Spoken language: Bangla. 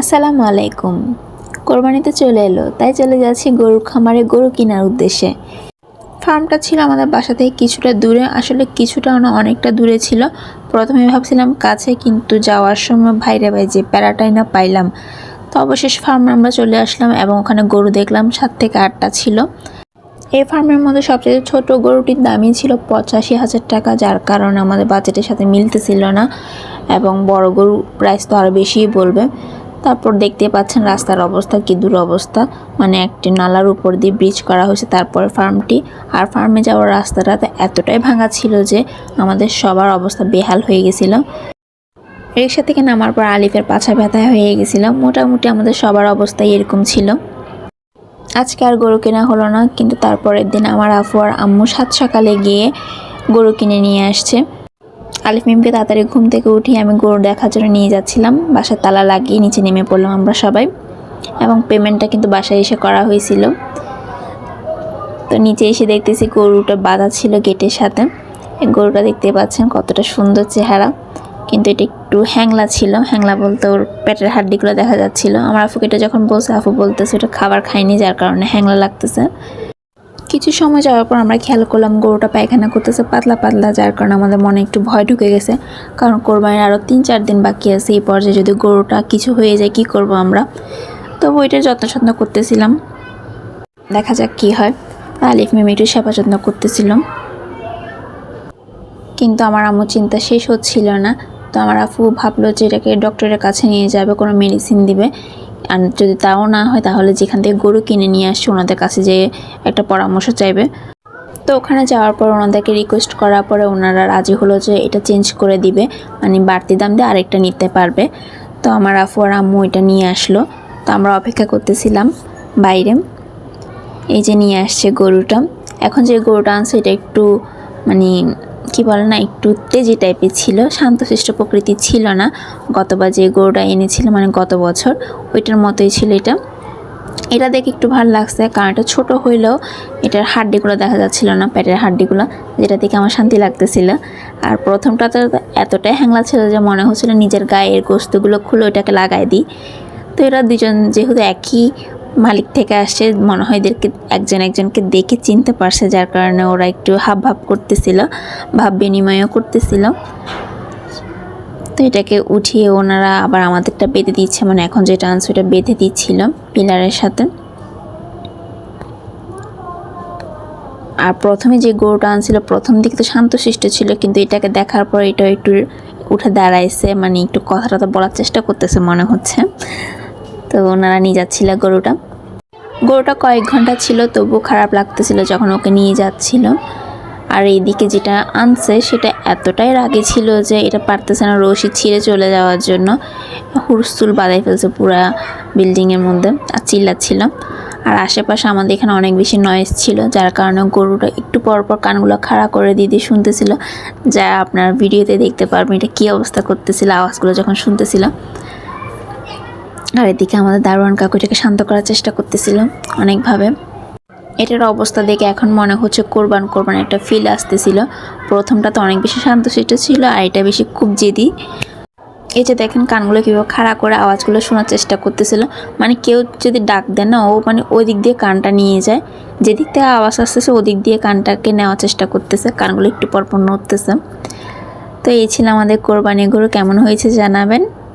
আসসালামু আলাইকুম। কোরবানিতে চলে এলো, তাই চলে যাচ্ছি গরুর খামারে গরু কেনার উদ্দেশ্যে। ফার্মটা ছিল আমাদের বাসা থেকে কিছুটা দূরে, আসলে কিছুটা না, অনেকটা দূরে ছিল। প্রথমে ভাবছিলাম কাছে, কিন্তু যাওয়ার সময় ভাইরে ভাই যে প্যারাটাই না পাইলাম। তো অবশেষ ফার্মে আমরা চলে আসলাম এবং ওখানে গরু দেখলাম, সাত থেকে আটটা ছিল। এই ফার্মের মধ্যে সবচেয়ে ছোট গরুটির দামই ছিল পঁচাশি হাজার টাকা, যার কারণে আমাদের বাজেটের সাথে মিলতেছিল না। এবং বড় গরু প্রাইস তো আরও বেশিই বলবে। তারপর দেখতে পাচ্ছেন রাস্তার অবস্থা, কি দূর অবস্থা মানে একটি নালার উপর দিয়ে ব্রিজ করা হয়েছে, তারপর ফার্মটি আর ফার্মে যাওয়ার রাস্তাটা তো এতটাই ভাঙা ছিল যে আমাদের সবার অবস্থা বেহাল হয়ে গেছিল। রিক্সা থেকে নামার পর আলিফের পাছা ব্যথা হয়ে গেছিল। মোটামুটি আমাদের সবার অবস্থা এরকম ছিল। আজকে আর গরু কেনা হলো না, কিন্তু তারপরের দিন আমার আফু আর আম্মু সাত সকালে গিয়ে গরু কিনে নিয়ে আসছে। আলিফ মিমকে তাড়াতাড়ি ঘুম থেকে উঠিয়ে আমি গরু দেখার জন্য নিয়ে যাচ্ছিলাম। বাসার তালা লাগিয়ে নিচে নেমে পড়লাম আমরা সবাই। এবং পেমেন্টটা কিন্তু বাসায় এসে করা হয়েছিল। তো নিচে এসে দেখতেছি গরুটা বাঁধা ছিল গেটের সাথে। গরুটা দেখতে পাচ্ছেন কতটা সুন্দর চেহারা। কিন্তু এটা একটু হ্যাংলা ছিল। হ্যাংলা বলতে ওর পেটের হাড্ডিগুলো দেখা যাচ্ছিল। আমার আফুকে এটা যখন বলছে, আফু বলতেছে, ওটা খাবার খায়নি যার কারণে হ্যাংলা লাগতেছে। কিছু সময় যাওয়ার পর আমরা খেয়াল করলাম গরুটা পায়খানা করতেছে পাতলা পাতলা, যার কারণে আমাদের মনে একটু ভয় ঢুকে গেছে। কারণ কোরবানির আরও তিন চার দিন বাকি আছে, এই পর্যায়ে যদি গরুটা কিছু হয়ে যায়, কি করব আমরা? তবু ওইটার যত্ন যত্ন করতেছিলাম। দেখা যাক কি হয়। আলিফ মিমি একটু সেবা যত্ন করতেছিলাম কিন্তু আমার আম্মু চিন্তা শেষ হচ্ছিল না। তো আমার আফু ভাবলো যে এটাকে ডক্টরের কাছে নিয়ে যাবে, কোনো মেডিসিন দিবে। আর যদি তাও না হয়, তাহলে যেখান থেকে গরু কিনে নিয়ে আসছে, ওনাদের কাছে যে একটা পরামর্শ চাইবে। তো ওখানে যাওয়ার পর ওনাদেরকে রিকোয়েস্ট করার পরে ওনারা রাজি হলো যে এটা চেঞ্জ করে দিবে মানে বাড়তি দাম দিয়ে আরেকটা নিতে পারবে। তো আমার আফু আর আম্মু এটা নিয়ে আসলো। তো আমরা অপেক্ষা করতেছিলাম বাইরে। এই যে নিয়ে আসছে গরুটা। এখন যে গরুটা আনছে, এটা একটু মানে কি বলে না, একটু তেজি টাইপের ছিল, শান্তশিষ্ট প্রকৃতি ছিল না। গতবার যে গরুটা এনেছিল মানে গত বছর, ওইটার মতোই ছিল এটা। এটা দেখে একটু ভালো লাগছে, কারণ এটা ছোটো হইলেও এটার হাড্ডিগুলো দেখা যাচ্ছিল না, পেটের হাড্ডিগুলো, যেটা দেখে আমার শান্তি লাগতেছিল। আর প্রথমটা তো এতটাই হ্যাংলা ছিল যে মনে হচ্ছিল নিজের গায়ের গোস্তগুলো খুলে ওইটাকে লাগাই দিই। তো এরা দুজন যেহেতু একই মালিক থেকে আসছে মনে হয় এদেরকে একজন একজনকে দেখে চিনতে পারছে, যার কারণে ওরা একটু হাব ভাব করতেছিল, ভাব বিনিময়ও করতেছিল। তো এটাকে উঠিয়ে ওনারা আবার আমাদেরটা বেঁধে দিচ্ছে মানে এখন যেটা আনছে ওটা বেঁধে দিচ্ছিল পিলারের সাথে। আর প্রথমে যে গরুটা আনছিল, প্রথম দিকে তো শান্তশিষ্ট ছিল, কিন্তু এটাকে দেখার পর এটা একটু উঠে দাঁড়াইছে মানে একটু কথাটা তো বলার চেষ্টা করতেছে, মনে হচ্ছে। তো ওনারা নিয়ে যাচ্ছিল গরুটা। গরুটা কয়েক ঘণ্টা ছিল তবু খারাপ লাগতেছিল যখন ওকে নিয়ে যাচ্ছিল। আর এইদিকে যেটা আনছে, সেটা এতটাই রাগে ছিল যে এটা পারতেছে না রশি ছিঁড়ে চলে যাওয়ার জন্য। হুরস্তুল বাঁধাই ফেলছে পুরা বিল্ডিংয়ের মধ্যে আর চিল্লাচ্ছিল। আর আশেপাশে আমাদের এখানে অনেক বেশি নয়েজ ছিল, যার কারণে গরুটা একটু পর পর কানগুলো খাড়া করে দিয়ে শুনতেছিল। যা আপনার ভিডিওতে দেখতে পারবেন এটা কী অবস্থা করতেছিল, আওয়াজগুলো যখন শুনতেছিল আর এদিকে আমাদের দারোয়ান কাকুটাকে শান্ত করার চেষ্টা করতেছিল অনেকভাবে। এটার অবস্থা দেখে এখন মনে হচ্ছে কোরবান কোরবান একটা ফিল আসতেছিল। প্রথমটা তো অনেক বেশি শান্তশিষ্ট ছিল আর এটা বেশি খুব জেদি। এই যে দেখেন কানগুলো কীভাবে খাড়া করে আওয়াজগুলো শোনার চেষ্টা করতেছিল। মানে কেউ যদি ডাক দেয় না, ও মানে ওই দিক দিয়ে কানটা নিয়ে যায়। যেদিক থেকে আওয়াজ আসতেছে, ওদিক দিয়ে কানটাকে নেওয়ার চেষ্টা করতেছে। কানগুলো একটু পরপর নড়তেছে। তো এই ছিল আমাদের কোরবানি গরু, কেমন হয়েছে জানাবেন।